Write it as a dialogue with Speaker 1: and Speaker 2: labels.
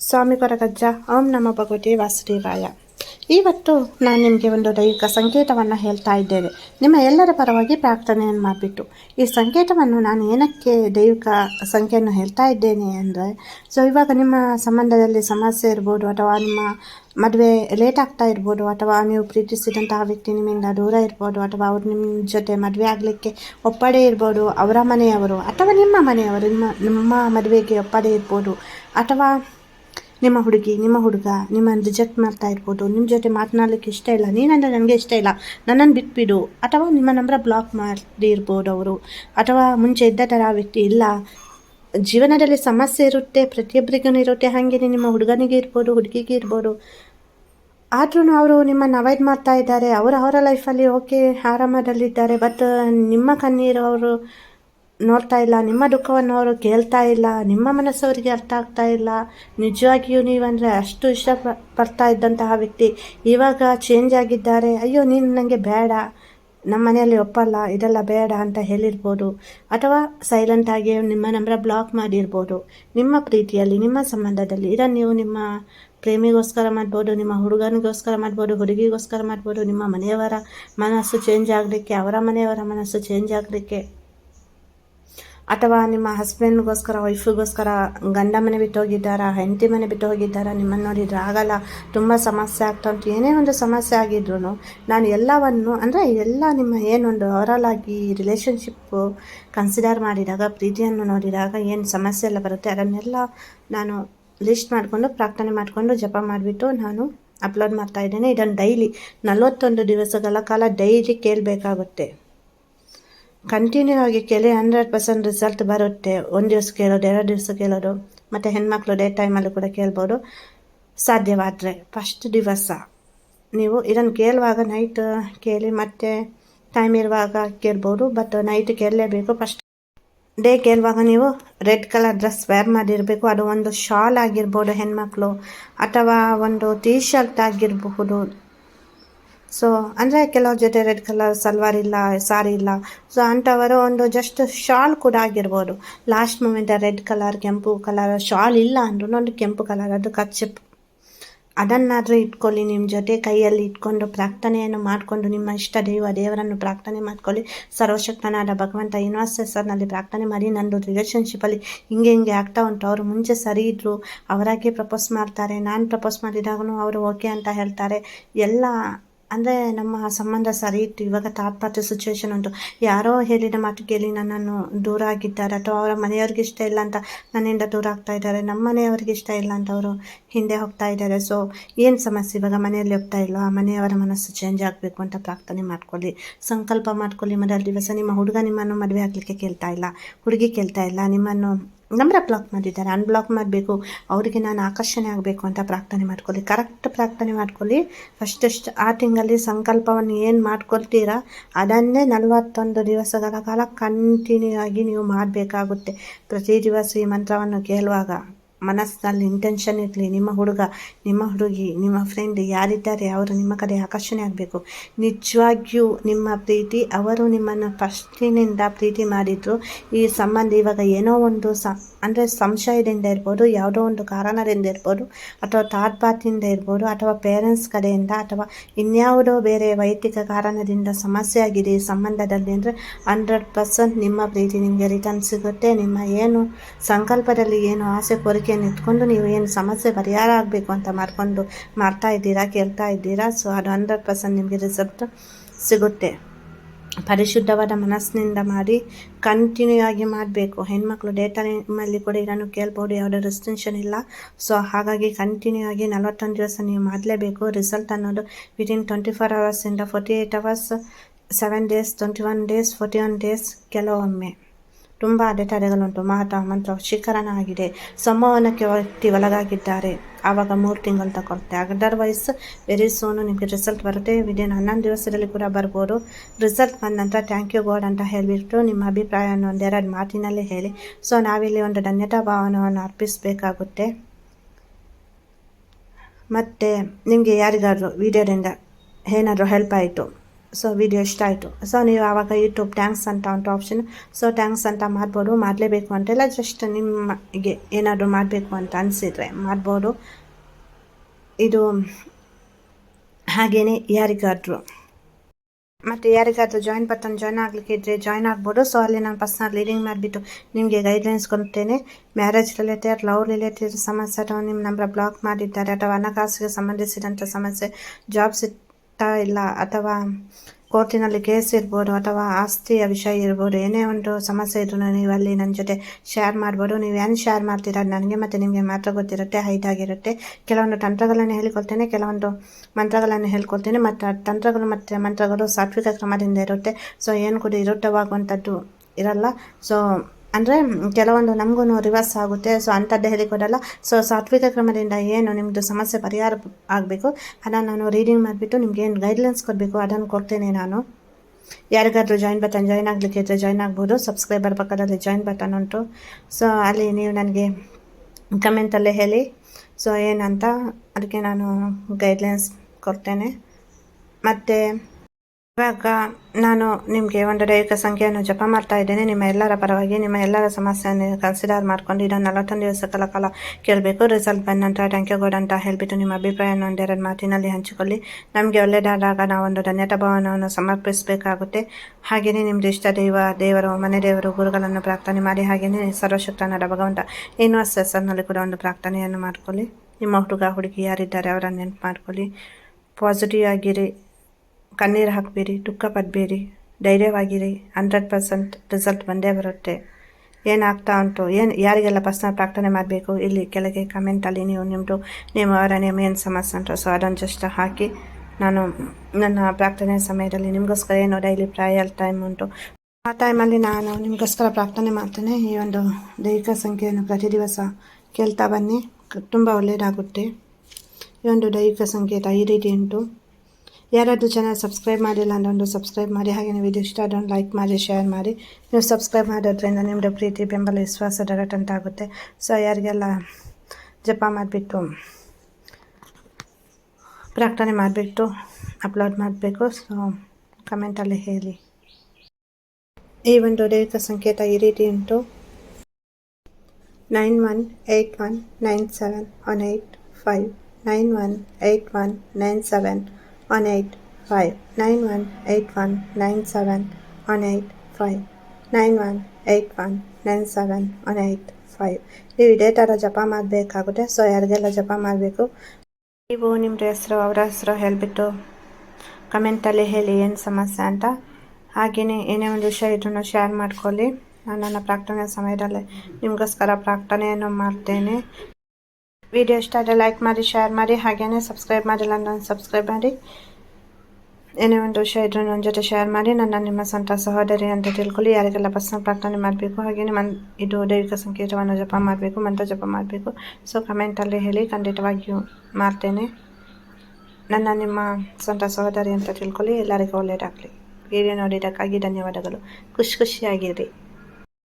Speaker 1: ಸ್ವಾಮಿ ಕೊರಗಜ್ಜ ಓಂ ನಮ ಭಗವತಿ ವಾಸುದೇವಾಯ. ಇವತ್ತು ನಾನು ನಿಮಗೆ ಒಂದು ದೈವಿಕ ಸಂಕೇತವನ್ನು ಹೇಳ್ತಾ ಇದ್ದೇನೆ. ನಿಮ್ಮ ಎಲ್ಲರ ಪರವಾಗಿ ಪ್ರಾರ್ಥನೆಯನ್ನು ಮಾಡಿಬಿಟ್ಟು, ಈ ಸಂಕೇತವನ್ನು ನಾನು ಏನಕ್ಕೆ ದೈವಿಕ ಸಂಖ್ಯೆಯನ್ನು ಹೇಳ್ತಾ ಇದ್ದೇನೆ ಅಂದರೆ ಸೊ ಇವಾಗ ನಿಮ್ಮ ಸಂಬಂಧದಲ್ಲಿ ಸಮಸ್ಯೆ ಇರ್ಬೋದು, ಅಥವಾ ನಿಮ್ಮ ಮದುವೆ ಲೇಟ್ ಆಗ್ತಾ ಇರ್ಬೋದು, ಅಥವಾ ನೀವು ಪ್ರೀತಿಸಿದಂತಹ ವ್ಯಕ್ತಿ ನಿಮ್ಮಿಂದ ದೂರ ಇರ್ಬೋದು, ಅಥವಾ ಅವ್ರು ನಿಮ್ಮ ಜೊತೆ ಮದುವೆ ಆಗಲಿಕ್ಕೆ ಒಪ್ಪದೇ ಇರ್ಬೋದು, ಅವರ ಮನೆಯವರು, ಅಥವಾ ನಿಮ್ಮ ಮನೆಯವರು ನಿಮ್ಮ ನಿಮ್ಮ ಮದುವೆಗೆ ಒಪ್ಪದೇ ಇರ್ಬೋದು, ಅಥವಾ ನಿಮ್ಮ ಹುಡುಗಿ, ನಿಮ್ಮ ಹುಡುಗ ನಿಮ್ಮನ್ನು ರಿಜೆಕ್ಟ್ ಮಾಡ್ತಾ ಇರ್ಬೋದು. ನಿಮ್ಮ ಜೊತೆ ಮಾತನಾಡಲಿಕ್ಕೆ ಇಷ್ಟ ಇಲ್ಲ. ನೀನಂದರೆ ನನಗೆ ಇಷ್ಟ ಇಲ್ಲ. ನನ್ನನ್ನು ಬಿಟ್ಬಿಡು. ಅಥವಾ ನಿಮ್ಮ ನಂಬರ ಬ್ಲಾಕ್ ಮಾಡಿ ಇರ್ಬೋದು ಅವರು. ಅಥವಾ ಮುಂಚೆ ಇದ್ದ ಥರ ವ್ಯಕ್ತಿ ಇಲ್ಲ. ಜೀವನದಲ್ಲಿ ಸಮಸ್ಯೆ ಇರುತ್ತೆ. ಪ್ರತಿಯೊಬ್ಬರಿಗೂ ಇರುತ್ತೆ. ಹಾಗೇನೆ ನಿಮ್ಮ ಹುಡುಗನಿಗೆ ಇರ್ಬೋದು, ಹುಡುಗಿಗೆ ಇರ್ಬೋದು. ಆದ್ರೂ ಅವರು ನಿಮ್ಮನ್ನು ಅವಾಯ್ಡ್ ಮಾಡ್ತಾ ಇದ್ದಾರೆ. ಅವರು ಅವರ ಲೈಫಲ್ಲಿ ಓಕೆ ಆರಾಮದಲ್ಲಿದ್ದಾರೆ. ಬಟ್ ನಿಮ್ಮ ಕಣ್ಣೀರು ಅವರು ನೋಡ್ತಾ ಇಲ್ಲ, ನಿಮ್ಮ ದುಃಖವನ್ನು ಅವರು ಕೇಳ್ತಾ ಇಲ್ಲ, ನಿಮ್ಮ ಮನಸ್ಸು ಅವರಿಗೆ ಅರ್ಥ ಆಗ್ತಾ ಇಲ್ಲ. ನಿಜವಾಗಿಯೂ ನೀವಂದರೆ ಅಷ್ಟು ಇಷ್ಟ ಪಡ್ತಾ ಇದ್ದಂತಹ ವ್ಯಕ್ತಿ. ಇವಾಗ ಚೇಂಜ್ ಆಗಿದ್ದಾರೆ. ಅಯ್ಯೋ, ನೀನು ನನಗೆ ಬೇಡ. ನಮ್ಮ ಮನೆಯಲ್ಲಿ ಒಪ್ಪಲ್ಲ, ಇದೆಲ್ಲ ಬೇಡ ಅಂತ ಹೇಳಿರ್ಬೋದು. ಅಥವಾ ಸೈಲೆಂಟಾಗಿ ನಿಮ್ಮ ನಂಬರ್ ಬ್ಲಾಕ್ ಮಾಡಿರ್ಬೋದು. ನಿಮ್ಮ ಪ್ರೀತಿಯಲ್ಲಿ, ನಿಮ್ಮ ಸಂಬಂಧದಲ್ಲಿ. ಇದನ್ನು ನೀವು ನಿಮ್ಮ ಪ್ರೇಮಿಗೋಸ್ಕರ ಮಾಡ್ಬೋದು, ನಿಮ್ಮ ಹುಡುಗನಿಗೋಸ್ಕರ ಮಾಡ್ಬೋದು, ಹುಡುಗಿಗೋಸ್ಕರ ಮಾಡ್ಬೋದು. ನಿಮ್ಮ ಮನೆಯವರ ಮನಸ್ಸು ಚೇಂಜ್ ಆಗಲಿಕ್ಕೆ, ಅವರ ಮನೆಯವರ ಮನಸ್ಸು ಚೇಂಜ್ ಆಗಲಿಕ್ಕೆ. ಅಥವಾ ನಿಮ್ಮ ಹಸ್ಬೆಂಡ್ಗೋಸ್ಕರ ವೈಫಿಗೋಸ್ಕರ ಗಂಡ ಮನೆ ಬಿಟ್ಟು ಹೋಗಿದ್ದಾರಾ, ಹೆಂಡತಿ ಮನೆ ಬಿಟ್ಟು ಹೋಗಿದ್ದಾರಾ, ನಿಮ್ಮನ್ನು ನೋಡಿದ್ರೆ ಆಗಲ್ಲ, ತುಂಬ ಸಮಸ್ಯೆ ಆಗ್ತಾ ಉಂಟು, ಏನೇ ಒಂದು ಸಮಸ್ಯೆ ಆಗಿದ್ರು ನಾನು ಎಲ್ಲವನ್ನು, ಅಂದರೆ ಎಲ್ಲ ನಿಮ್ಮ ಏನೊಂದು ಓವರಾಲ್ ಆಗಿ ರಿಲೇಷನ್ಶಿಪ್ಪು ಕನ್ಸಿಡರ್ ಮಾಡಿದಾಗ, ಪ್ರೀತಿಯನ್ನು ನೋಡಿದಾಗ ಏನು ಸಮಸ್ಯೆ ಎಲ್ಲ ಬರುತ್ತೆ, ಅದನ್ನೆಲ್ಲ ನಾನು ಲಿಸ್ಟ್ ಮಾಡಿಕೊಂಡು, ಪ್ರಾರ್ಥನೆ ಮಾಡಿಕೊಂಡು, ಜಪ ಮಾಡಿಬಿಟ್ಟು ನಾನು ಅಪ್ಲೋಡ್ ಮಾಡ್ತಾ ಇದ್ದೇನೆ. ಇದನ್ನು ಡೈಲಿ ನಲವತ್ತೊಂದು ದಿವಸಗಳ ಕಾಲ ಡೈಲಿ ಕೇಳಬೇಕಾಗುತ್ತೆ. ಕಂಟಿನ್ಯೂ ಆಗಿ ಕೇಳಿ ಹಂಡ್ರೆಡ್ ಪರ್ಸೆಂಟ್ ರಿಸಲ್ಟ್ ಬರುತ್ತೆ. ಒಂದು ದಿವಸ ಕೇಳೋದು, ಎರಡು ದಿವಸ ಕೇಳೋದು, ಮತ್ತು ಹೆಣ್ಮಕ್ಳು ಡೇ ಟೈಮಲ್ಲೂ ಕೂಡ ಕೇಳ್ಬೋದು. ಸಾಧ್ಯವಾದರೆ ಫಸ್ಟ್ ದಿವಸ. ನೀವು ಇದನ್ನು ಕೇಳುವಾಗ ನೈಟ್ ಕೇಳಿ, ಮತ್ತೆ ಟೈಮ್ ಇರುವಾಗ ಕೇಳ್ಬೋದು ಬಟ್ ನೈಟ್ ಕೇಳಲೇಬೇಕು. ಫಸ್ಟ್ ಡೇ ಕೇಳುವಾಗ ನೀವು ರೆಡ್ ಕಲರ್ ಡ್ರೆಸ್ ವೇರ್ ಮಾಡಿರಬೇಕು. ಅದು ಒಂದು ಶಾಲ್ ಆಗಿರ್ಬೋದು ಹೆಣ್ಮಕ್ಳು, ಅಥವಾ ಒಂದು ಟೀ ಶರ್ಟ್ ಆಗಿರಬಹುದು. ಸೊ ಅಂದರೆ ಕೆಲವ್ರ ಜೊತೆ ರೆಡ್ ಕಲರ್ ಸಲ್ವಾರ್ ಇಲ್ಲ, ಸಾರಿ ಇಲ್ಲ. ಸೊ ಅಂಥವರು ಒಂದು ಜಸ್ಟ್ ಶಾಲ್ ಕೂಡ ಆಗಿರ್ಬೋದು. ಲಾಸ್ಟ್ ಮೂಮೆಂಟ್ ರೆಡ್ ಕಲರ್ ಕೆಂಪು ಕಲರ್ ಶಾಲ್ ಇಲ್ಲ ಅಂದ್ರೂ ಒಂದು ಕೆಂಪು ಕಲರ್ ಅದು ಕಚ್ಚಪ್ ಅದನ್ನಾದರೂ ಇಟ್ಕೊಳ್ಳಿ ನಿಮ್ಮ ಜೊತೆ ಕೈಯಲ್ಲಿ ಇಟ್ಕೊಂಡು ಪ್ರಾರ್ಥನೆಯನ್ನು ಮಾಡಿಕೊಂಡು ನಿಮ್ಮ ಇಷ್ಟ ದೈವ, ದೇವರನ್ನು ಪ್ರಾರ್ಥನೆ ಮಾಡ್ಕೊಳ್ಳಿ. ಸರ್ವಶಕ್ತನಾದ ಭಗವಂತ ಯೂನಿವರ್ಸಸ್ನಲ್ಲಿ ಪ್ರಾರ್ಥನೆ ಮಾಡಿ, ನಂದು ರಿಲೇಷನ್ಶಿಪ್ಪಲ್ಲಿ ಹಿಂಗೆ ಹಿಂಗೆ ಆಗ್ತಾ ಉಂಟು. ಅವರು ಮುಂಚೆ ಸರಿ ಇದ್ದರು ಅವರಾಗೆ ಪ್ರಪೋಸ್ ಮಾಡ್ತಾರೆ. ನಾನು ಪ್ರಪೋಸ್ ಮಾಡಿದಾಗೂ ಅವರು ಓಕೆ ಅಂತ ಹೇಳ್ತಾರೆ. ಎಲ್ಲ ಅಂದರೆ ನಮ್ಮ ಸಂಬಂಧ ಸರಿ ಇತ್ತು. ಇವಾಗ ತಾತ್ಪಾತ್ರ ಸಿಚುವೇಶನ್ ಉಂಟು. ಯಾರೋ ಹೇಳಿದ ಮಾತು ಕೇಳಿ ನನ್ನನ್ನು ದೂರ ಆಗಿದ್ದಾರೆ ಅಥವಾ ಅವರ ಮನೆಯವ್ರಿಗೆ ಇಷ್ಟ ಇಲ್ಲ ಅಂತ ನನ್ನಿಂದ ದೂರ ಆಗ್ತಾ ಇದ್ದಾರೆ. ನಮ್ಮ ಮನೆಯವ್ರಿಗೆ ಇಷ್ಟ ಇಲ್ಲ ಅಂತ ಅವರು ಹಿಂದೆ ಹೋಗ್ತಾ ಇದ್ದಾರೆ. ಸೊ ಏನು ಸಮಸ್ಯೆ? ಇವಾಗ ಮನೆಯಲ್ಲಿ ಹೋಗ್ತಾ ಇಲ್ಲ ಆ ಮನೆಯವರ ಮನಸ್ಸು ಚೇಂಜ್ ಆಗಬೇಕು ಅಂತ ಪ್ರಾರ್ಥನೆ ಮಾಡ್ಕೊಳ್ಳಿ. ಸಂಕಲ್ಪ ಮಾಡ್ಕೊಳ್ಳಿ. ಮೊದಲ ದಿವಸ ನಿಮ್ಮ ಹುಡುಗ ನಿಮ್ಮನ್ನು ಮದುವೆ ಆಗಲಿಕ್ಕೆ ಕೇಳ್ತಾ ಇಲ್ಲ. ಹುಡುಗಿ ಕೇಳ್ತಾ ಇಲ್ಲ. ನಿಮ್ಮನ್ನು ನಂಬರ್ ಬ್ಲಾಕ್ ಮಾಡಿದ್ದಾರೆ. ಅನ್ಬ್ಲಾಕ್ ಮಾಡಬೇಕು. ಅವರಿಗೆ ನಾನು ಆಕರ್ಷಣೆ ಆಗಬೇಕು ಅಂತ ಪ್ರಾರ್ಥನೆ ಮಾಡ್ಕೊಳ್ಳಿ. ಕರೆಕ್ಟ್ ಪ್ರಾರ್ಥನೆ ಮಾಡ್ಕೊಳ್ಳಿ. ಫಸ್ಟಷ್ಟು ಆ ತಿಂಗಳಲ್ಲಿ ಸಂಕಲ್ಪವನ್ನು ಏನು ಮಾಡ್ಕೊಳ್ತೀರಾ? ಅದನ್ನೇ ನಲವತ್ತೊಂದು ದಿವಸಗಳ ಕಾಲ ಕಂಟಿನ್ಯೂ ಆಗಿ ನೀವು ಮಾಡಬೇಕಾಗುತ್ತೆ. ಪ್ರತಿ ದಿವಸ ಈ ಮಂತ್ರವನ್ನು ಕೇಳುವಾಗ. ಮನಸ್ಸಿನಲ್ಲಿ ಇಂಟೆನ್ಷನ್ ಇರಲಿ, ನಿಮ್ಮ ಹುಡುಗ, ನಿಮ್ಮ ಹುಡುಗಿ, ನಿಮ್ಮ ಫ್ರೆಂಡ್ ಯಾರಿದ್ದಾರೆ ಅವರು ನಿಮ್ಮ ಕಡೆ ಆಕರ್ಷಣೆ ಆಗಬೇಕು. ನಿಜವಾಗಿಯೂ ನಿಮ್ಮ ಪ್ರೀತಿ, ಅವರು ನಿಮ್ಮನ್ನು ಫಸ್ಟಿನಿಂದ ಪ್ರೀತಿ ಮಾಡಿದ್ರು. ಈ ಸಂಬಂಧ ಇವಾಗ ಏನೋ ಒಂದು ಸ, ಅಂದರೆ ಸಂಶಯದಿಂದ ಇರ್ಬೋದು, ಯಾವುದೋ ಒಂದು ಕಾರಣದಿಂದ ಇರ್ಬೋದು, ಅಥವಾ ಥಾಟ್ ಪಾತಿಂದ ಇರ್ಬೋದು, ಅಥವಾ ಪೇರೆಂಟ್ಸ್ ಕಡೆಯಿಂದ, ಅಥವಾ ಇನ್ಯಾವುದೋ ಬೇರೆ ವೈಯಕ್ತಿಕ ಕಾರಣದಿಂದ ಸಮಸ್ಯೆ ಆಗಿದೆ ಈ ಸಂಬಂಧದಲ್ಲಿ ಅಂದರೆ ಹಂಡ್ರೆಡ್ ಪರ್ಸೆಂಟ್ ನಿಮ್ಮ ಪ್ರೀತಿ ನಿಮಗೆ ರಿಟರ್ನ್ ಸಿಗುತ್ತೆ. ನಿಮ್ಮ ಏನು ಸಂಕಲ್ಪದಲ್ಲಿ ಏನು ಆಸೆ ಕೋರಿಕೆಯನ್ನು ಇಟ್ಕೊಂಡು ನೀವು ಏನು ಸಮಸ್ಯೆ ಪರಿಹಾರ ಆಗಬೇಕು ಅಂತ ಮಾಡಿಕೊಂಡು ಮಾಡ್ತಾ ಇದ್ದೀರಾ, ಕೇಳ್ತಾ ಇದ್ದೀರಾ? ಸೊ ಅದು ಹಂಡ್ರೆಡ್ ಪರ್ಸೆಂಟ್ ನಿಮಗೆ ರಿಸಲ್ಟ್ ಸಿಗುತ್ತೆ. ಪರಿಶುದ್ಧವಾದ ಮನಸ್ಸಿನಿಂದ ಮಾಡಿ ಕಂಟಿನ್ಯೂ ಆಗಿ ಮಾಡಬೇಕು. ಹೆಣ್ಮಕ್ಳು ಡೇ ಟೈಮಲ್ಲಿ ಕೂಡ ಇದನ್ನು ಕೇಳ್ಬೋದು, ಯಾವುದೇ ರೆಸ್ಟ್ರಿಕ್ಷನ್ ಇಲ್ಲ. ಸೊ ಹಾಗಾಗಿ ಕಂಟಿನ್ಯೂ ಆಗಿ ನಲವತ್ತೊಂದು ದಿವಸ ನೀವು ಮಾಡಲೇಬೇಕು. ರಿಸಲ್ಟ್ ಅನ್ನೋದು within twenty four ಅವರ್ಸಿಂದ forty eight hours seven days twenty one days forty one days ಕೆಲವೊಮ್ಮೆ. ತುಂಬ ಅಡೆತಡೆಗಳುಂಟು. ಮಾಟ ಮಂತ್ರ ಶಿಖರನ ಆಗಿದೆ ಸಂವಹನಕ್ಕೆ ವ್ಯಕ್ತಿ ಒಳಗಾಗಿದ್ದಾರೆ. ಆವಾಗ ಮೂರು ತಿಂಗಳು ತಗೊಳುತ್ತೆ ಅದರ್ವೈಸ್ ವೆರಿ ಸೋನು ನಿಮಗೆ ರಿಸಲ್ಟ್ ಬರುತ್ತೆ. ವಿದಿನ್ ಹನ್ನೊಂದು ದಿವಸದಲ್ಲಿ ಕೂಡ ಬರ್ಬೋದು. ರಿಸಲ್ಟ್ ಬಂದ ನಂತರ ಥ್ಯಾಂಕ್ ಯು ಗಾಡ್ ಅಂತ ಹೇಳಿಬಿಟ್ಟು ನಿಮ್ಮ ಅಭಿಪ್ರಾಯವನ್ನು ಒಂದೆರಡು ಮಾತಿನಲ್ಲಿ ಹೇಳಿ. ಸೊ ನಾವಿಲ್ಲಿ ಒಂದು ಧನ್ಯತಾ ಭಾವನವನ್ನು ಅರ್ಪಿಸಬೇಕಾಗುತ್ತೆ. ಮತ್ತು, ನಿಮಗೆ ಯಾರಿಗಾದರೂ ವಿಡಿಯೋದಿಂದ ಏನಾದರೂ ಹೆಲ್ಪ್ ಆಯಿತು? ಸೊ ವಿಡಿಯೋ ಇಷ್ಟ ಆಯಿತು ಸೊ ನೀವು ಆವಾಗ ಯೂಟ್ಯೂಬ್ ಟ್ಯಾಂಕ್ಸ್ ಅಂತ ಉಂಟು ಆಪ್ಷನ್ ಸೊ ಟ್ಯಾಂಕ್ಸ್ ಅಂತ ಮಾಡ್ಬೋದು. ಮಾಡಲೇಬೇಕು ಅಂತೆಲ್ಲ ಜಸ್ಟ್ ನಿಮಗೆ ಏನಾದರೂ ಮಾಡಬೇಕು ಅಂತ ಅನಿಸಿದರೆ ಮಾಡ್ಬೋದು. ಇದು ಹಾಗೆಯೇ ಯಾರಿಗಾದರೂ. ಮತ್ತು ಯಾರಿಗಾದರೂ ಜಾಯಿನ್ ಬಟನ್ ಜಾಯ್ನ್ ಆಗಲಿಕ್ಕೆ ಇದ್ದರೆ ಜಾಯ್ನ್ ಆಗ್ಬೋದು. ಸೊ ಅಲ್ಲಿ ನಾನು ಪರ್ಸ್ನಲ್ ಲೀಡಿಂಗ್ ಮಾಡಿಬಿಟ್ಟು ನಿಮಗೆ ಗೈಡ್ಲೈನ್ಸ್ ಕೊಡ್ತೇನೆ. ಮ್ಯಾರೇಜ್ ರಿಲೇಟೆಡ್ ಲವ್ ರಿಲೇಟೆಡ್ ಸಮಸ್ಯೆ ಅಥವಾ ನಿಮ್ಮ ನಂಬರ್ ಬ್ಲಾಕ್ ಮಾಡಿದ್ದಾರೆ ಅಥವಾ ಹಣಕಾಸಿಗೆ ಸಂಬಂಧಿಸಿದಂಥ ಸಮಸ್ಯೆ ಜಾಬ್ ಸಿಗ್ತಾ ಇಲ್ಲ. ಅಥವಾ ಕೋರ್ಟಿನಲ್ಲಿ ಕೇಸ್ ಇರ್ಬೋದು, ಅಥವಾ ಆಸ್ತಿಯ ವಿಷಯ ಇರ್ಬೋದು, ಏನೇ ಒಂದು ಸಮಸ್ಯೆ ಇದ್ರೂ ನೀವು ಅಲ್ಲಿ ನನ್ನ ಜೊತೆ ಶೇರ್ ಮಾಡ್ಬೋದು. ನೀವು ಏನು ಶೇರ್ ಮಾಡ್ತೀರಾ ನನಗೆ ಮತ್ತು ನಿಮಗೆ ಮಾತ್ರ ಗೊತ್ತಿರುತ್ತೆ ಹೈದಾಗಿರುತ್ತೆ ಕೆಲವೊಂದು ತಂತ್ರಗಳನ್ನು ಹೇಳಿಕೊಳ್ತೇನೆ, ಕೆಲವೊಂದು ಮಂತ್ರಗಳನ್ನು ಹೇಳ್ಕೊಳ್ತೇನೆ ಮತ್ತು ತಂತ್ರಗಳು ಮತ್ತು ಮಂತ್ರಗಳು ಸಾತ್ವಿಕ ಕ್ರಮದಿಂದ ಇರುತ್ತೆ. ಸೊ ಏನು ಕೂಡ ಇರುತ್ತವಾಗುವಂಥದ್ದು ಇರಲ್ಲ. ಸೊ ಅಂದರೆ ಕೆಲವೊಂದು ನಮಗೂ ರಿವರ್ಸ್ ಆಗುತ್ತೆ. ಸೊ ಹೇಳಿ ಹೇಳಿಕೊಡಲ್ಲ ಸೊ ಸಾತ್ವಿಕ ಕ್ರಮದಿಂದ ಏನು ನಿಮ್ಮದು ಸಮಸ್ಯೆ ಪರಿಹಾರ ಆಗಬೇಕು, ಅದನ್ನು ನಾನು ರೀಡಿಂಗ್ ಮಾಡಿಬಿಟ್ಟು ನಿಮ್ಗೆ ಏನು ಗೈಡ್ಲೈನ್ಸ್ ಕೊಡಬೇಕು ಅದನ್ನು ಕೊಡ್ತೇನೆ ನಾನು. ಯಾರಿಗಾದರೂ ಜಾಯಿನ್ ಬಟನ್ ಜಾಯ್ನ್ ಆಗಲಿಕ್ಕೆ ಇದ್ದರೆ ಜಾಯ್ನ್ ಆಗ್ಬೋದು. ಸಬ್ಸ್ಕ್ರೈಬರ್ ಪಕ್ಕದಲ್ಲಿ ಜಾಯಿನ್ ಬಟನ್ ಉಂಟು. ಸೊ ಅಲ್ಲಿ ನೀವು ನನಗೆ ಕಮೆಂಟಲ್ಲೇ ಹೇಳಿ. ಸೊ ಏನಂತ, ಅದಕ್ಕೆ ನಾನು ಗೈಡ್ಲೈನ್ಸ್ ಕೊಡ್ತೇನೆ. ಮತ್ತು ಇವಾಗ ನಾನು ನಿಮಗೆ ಒಂದು ದೈಹಿಕ ಸಂಖ್ಯೆಯನ್ನು ಜಪ ಮಾಡ್ತಾ ಇದ್ದೇನೆ. ನಿಮ್ಮ ಎಲ್ಲರ ಪರವಾಗಿ ನಿಮ್ಮ ಎಲ್ಲರ ಸಮಸ್ಯೆಯನ್ನು ಕನ್ಸಿಡರ್ ಮಾಡ್ಕೊಂಡು ಇದನ್ನು ನಲವತ್ತೊಂದು ದಿವಸಗಳ ಕಾಲ ಕೇಳಬೇಕು. ರಿಸಲ್ಟ್ ಬಂದ ನಂತರ ಥ್ಯಾಂಕ್ ಯು ಗೋಡ್ ಅಂತ ಹೇಳಿಬಿಟ್ಟು ನಿಮ್ಮ ಅಭಿಪ್ರಾಯವನ್ನು ಒಂದೆರಡು ಮಾತಿನಲ್ಲಿ ಹಂಚಿಕೊಳ್ಳಿ. ನಮಗೆ ಒಳ್ಳೆಯದಾದಾಗ ಒಂದು ಧನ್ಯತಾ ಭಾವನವನ್ನು ಸಮರ್ಪಿಸಬೇಕಾಗುತ್ತೆ. ಹಾಗೆಯೇ ನಿಮ್ಮದು ಇಷ್ಟ ದೈವ, ದೇವರು, ಮನೆ ದೇವರು, ಗುರುಗಳನ್ನು ಪ್ರಾರ್ಥನೆ ಮಾಡಿ. ಹಾಗೆಯೇ ಸರ್ವಶಕ್ತನಾದ ಭಗವಂತ ಯೂನಿವರ್ಸಸ್ನಲ್ಲಿ ಕೂಡ ಒಂದು ಪ್ರಾರ್ಥನೆಯನ್ನು ಮಾಡ್ಕೊಳ್ಳಿ. ನಿಮ್ಮ ಹುಡುಗ, ಹುಡುಗಿ ಯಾರಿದ್ದಾರೆ ಅವರನ್ನು ನೆನಪು ಮಾಡ್ಕೊಳ್ಳಿ. ಪಾಸಿಟಿವ್ ಆಗಿರಿ. ಕಣ್ಣೀರು ಹಾಕಬೇಡಿ, ದುಃಖ ಪಡಬೇಡಿ, ಧೈರ್ಯವಾಗಿರಿ. ಹಂಡ್ರೆಡ್ ಪರ್ಸೆಂಟ್ ರಿಸಲ್ಟ್ ಬಂದೇ ಬರುತ್ತೆ. ಏನಾಗ್ತಾ ಉಂಟು? ಏನು, ಯಾರಿಗೆಲ್ಲ ಪರ್ಸನಲ್ ಪ್ರಾರ್ಥನೆ ಮಾಡಬೇಕು? ಇಲ್ಲಿ ಕೆಳಗೆ ಕಮೆಂಟಲ್ಲಿ ನೀವು ನಿಮ್ಮದು ನಿಮ್ಮ, ಅವರ ನೇಮ್ ಏನು ಸಮಸ್ಯೆ ಉಂಟು? ಸೊ ಅದನ್ನು ಜಸ್ಟ್ ಹಾಕಿ. ನಾನು ನನ್ನ ಪ್ರಾರ್ಥನೆ ಸಮಯದಲ್ಲಿ ನಿಮಗೋಸ್ಕರ ಏನು ಡೈಲಿ ಪ್ರಾಯಲ್ ಟೈಮ್ ಉಂಟು. ಆ ಟೈಮಲ್ಲಿ ನಾನು ನಿಮಗೋಸ್ಕರ ಪ್ರಾರ್ಥನೆ ಮಾಡ್ತೇನೆ. ಈ ಒಂದು ದೈಹಿಕ ಸಂಖ್ಯೆಯನ್ನು ಪ್ರತಿ ದಿವಸ ಕೇಳ್ತಾ ಬನ್ನಿ. ತುಂಬ ಒಳ್ಳೆಯದಾಗುತ್ತೆ ಈ ಒಂದು ದೈಹಿಕ ಸಂಕೇತ ಈ ರೀತಿ ಉಂಟು. ಯಾರಾದರೂ ಚಾನಲ್ ಸಬ್ಸ್ಕ್ರೈಬ್ ಮಾಡಿಲ್ಲ ಅಂದೊಂದು ಸಬ್ಸ್ಕ್ರೈಬ್ ಮಾಡಿ, ಹಾಗೆ ವಿಡಿಯೋ ಇಷ್ಟ ಒಂದು ಲೈಕ್ ಮಾಡಿ ಶೇರ್ ಮಾಡಿ. ನೀವು ಸಬ್ಸ್ಕ್ರೈಬ್ ಮಾಡೋದ್ರಿಂದ ನಿಮ್ಮದು ಪ್ರೀತಿ, ಬೆಂಬಲ, ವಿಶ್ವಾಸ ಡೈರೆಕ್ಟ್ ಸೊ ಯಾರಿಗೆಲ್ಲ ಜಪ ಮಾಡಿಬಿಟ್ಟು, ಪ್ರಾರ್ಥನೆ ಮಾಡಿಬಿಟ್ಟು ಅಪ್ಲೋಡ್ ಮಾಡಬೇಕು ಸೊ ಕಮೆಂಟಲ್ಲಿ ಹೇಳಿ. ಈ ಒಂದು ದೈಹಿಕ ಸಂಕೇತ ಈ ರೀತಿ ಉಂಟು. Nine one eight one nine seven one eight five nine one eight one nine seven one eight five nine one eight one nine seven one eight five nine one eight one nine seven one eight five ನೀವು ಇದೇ ಥರ ಜಪ ಮಾಡಬೇಕಾಗುತ್ತೆ. So ಯಾರಿಗೆಲ್ಲ ಜಪ ಮಾಡಬೇಕು? ನೀವು ನಿಮ್ಮ ಹೆಸರು, ಅವರ ಹೆಸರು ಹೇಳಿಬಿಟ್ಟು ಕಮೆಂಟಲ್ಲಿ ಹೇಳಿ ಏನು ಸಮಸ್ಯೆ ಅಂತ. ಹಾಗೆಯೇ ಏನೇ ಒಂದು ವಿಷಯ ಇದನ್ನು ಶೇರ್ ಮಾಡ್ಕೊಳ್ಳಿ. ನಾನು ನನ್ನ ಪ್ರಾರ್ಥನೆ ಸಮಯದಲ್ಲಿ ನಿಮಗೋಸ್ಕರ ಪ್ರಾರ್ಥನೆಯನ್ನು ಮಾಡ್ತೇನೆ. ವಿಡಿಯೋ ಇಷ್ಟ ಆದರೆ ಲೈಕ್ ಮಾಡಿ ಶೇರ್ ಮಾಡಿ ಹಾಗೆಯೇ ಸಬ್ಸ್ಕ್ರೈಬ್ ಮಾಡಿಲ್ಲ ನಾನು ಸಬ್ಸ್ಕ್ರೈಬ್ ಮಾಡಿ. ಏನೇ ಒಂದು ವಿಷಯ ಇದ್ರೂ ನನ್ನ ಜೊತೆ ಶೇರ್ ಮಾಡಿ. ನನ್ನ ನಿಮ್ಮ ಸ್ವಂತ ಸಹೋದರಿ ಅಂತ ತಿಳ್ಕೊಳ್ಳಿ. ಯಾರಿಗೆಲ್ಲ ಪರ್ಸನಲ್ ಪ್ರಾರ್ಥನೆ ಮಾಡಬೇಕು ಹಾಗೆಯೇ ಮನ್, ಇದು ದೈವಿಕ ಸಂಕೇತವನ್ನು ಜಪ ಮಾಡಬೇಕು, ಮಂತ್ರ ಜಪ ಮಾಡಬೇಕು. ಸೊ ಕಮೆಂಟಲ್ಲಿ ಹೇಳಿ, ಖಂಡಿತವಾಗಿಯೂ ಮಾಡ್ತೇನೆ. ನನ್ನ ನಿಮ್ಮ ಸ್ವಂತ ಸಹೋದರಿ ಅಂತ ತಿಳ್ಕೊಳ್ಳಿ. ಎಲ್ಲರಿಗೂ ಒಳ್ಳೆಯದಾಗಲಿ ವಿಡಿಯೋ ನೋಡಿದ್ದಕ್ಕಾಗಿ ಧನ್ಯವಾದಗಳು. ಖುಷಿ ಖುಷಿಯಾಗಿರಿ.